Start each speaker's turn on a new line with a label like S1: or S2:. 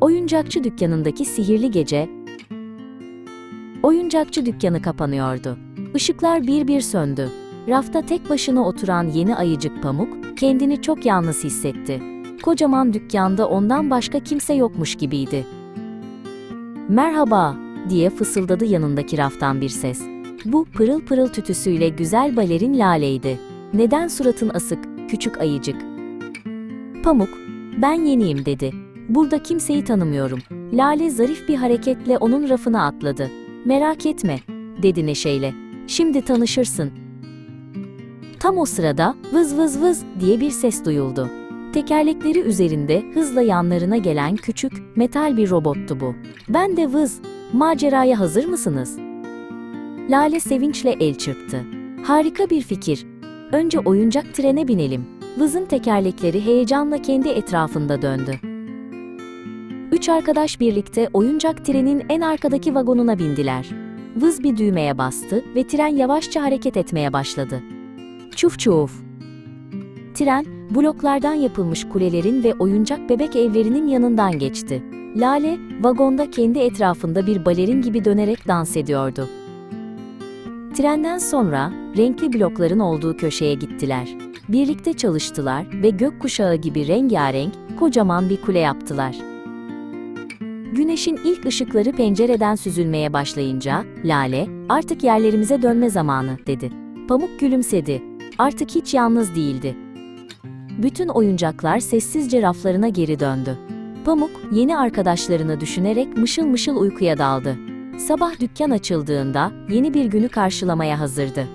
S1: Oyuncakçı dükkanındaki sihirli gece, oyuncakçı dükkanı kapanıyordu. Işıklar bir bir söndü. Rafta tek başına oturan yeni ayıcık Pamuk, kendini çok yalnız hissetti. Kocaman dükkanda ondan başka kimse yokmuş gibiydi. Merhaba, diye fısıldadı yanındaki raftan bir ses. Bu pırıl pırıl tütüsüyle güzel balerin Lale'ydi. Neden suratın asık, küçük ayıcık? Pamuk, ben yeniyim dedi. Burada kimseyi tanımıyorum. Lale zarif bir hareketle onun rafına atladı. Merak etme, dedi neşeyle. Şimdi tanışırsın. Tam o sırada vız vız vız diye bir ses duyuldu. Tekerlekleri üzerinde hızla yanlarına gelen küçük, metal bir robottu bu. Ben de vız, maceraya hazır mısınız? Lale sevinçle el çırptı. Harika bir fikir. Önce oyuncak trene binelim. Vız'ın tekerlekleri heyecanla kendi etrafında döndü. Üç arkadaş birlikte oyuncak trenin en arkadaki vagonuna bindiler. Vız bir düğmeye bastı ve tren yavaşça hareket etmeye başladı. Çuf çuf. Tren, bloklardan yapılmış kulelerin ve oyuncak bebek evlerinin yanından geçti. Lale, vagonda kendi etrafında bir balerin gibi dönerek dans ediyordu. Trenden sonra renkli blokların olduğu köşeye gittiler. Birlikte çalıştılar ve gökkuşağı gibi rengarenk, kocaman bir kule yaptılar. Güneşin ilk ışıkları pencereden süzülmeye başlayınca, Lale, artık yerlerimize dönme zamanı, dedi. Pamuk gülümsedi. Artık hiç yalnız değildi. Bütün oyuncaklar sessizce raflarına geri döndü. Pamuk, yeni arkadaşlarını düşünerek mışıl mışıl uykuya daldı. Sabah dükkan açıldığında yeni bir günü karşılamaya hazırdı.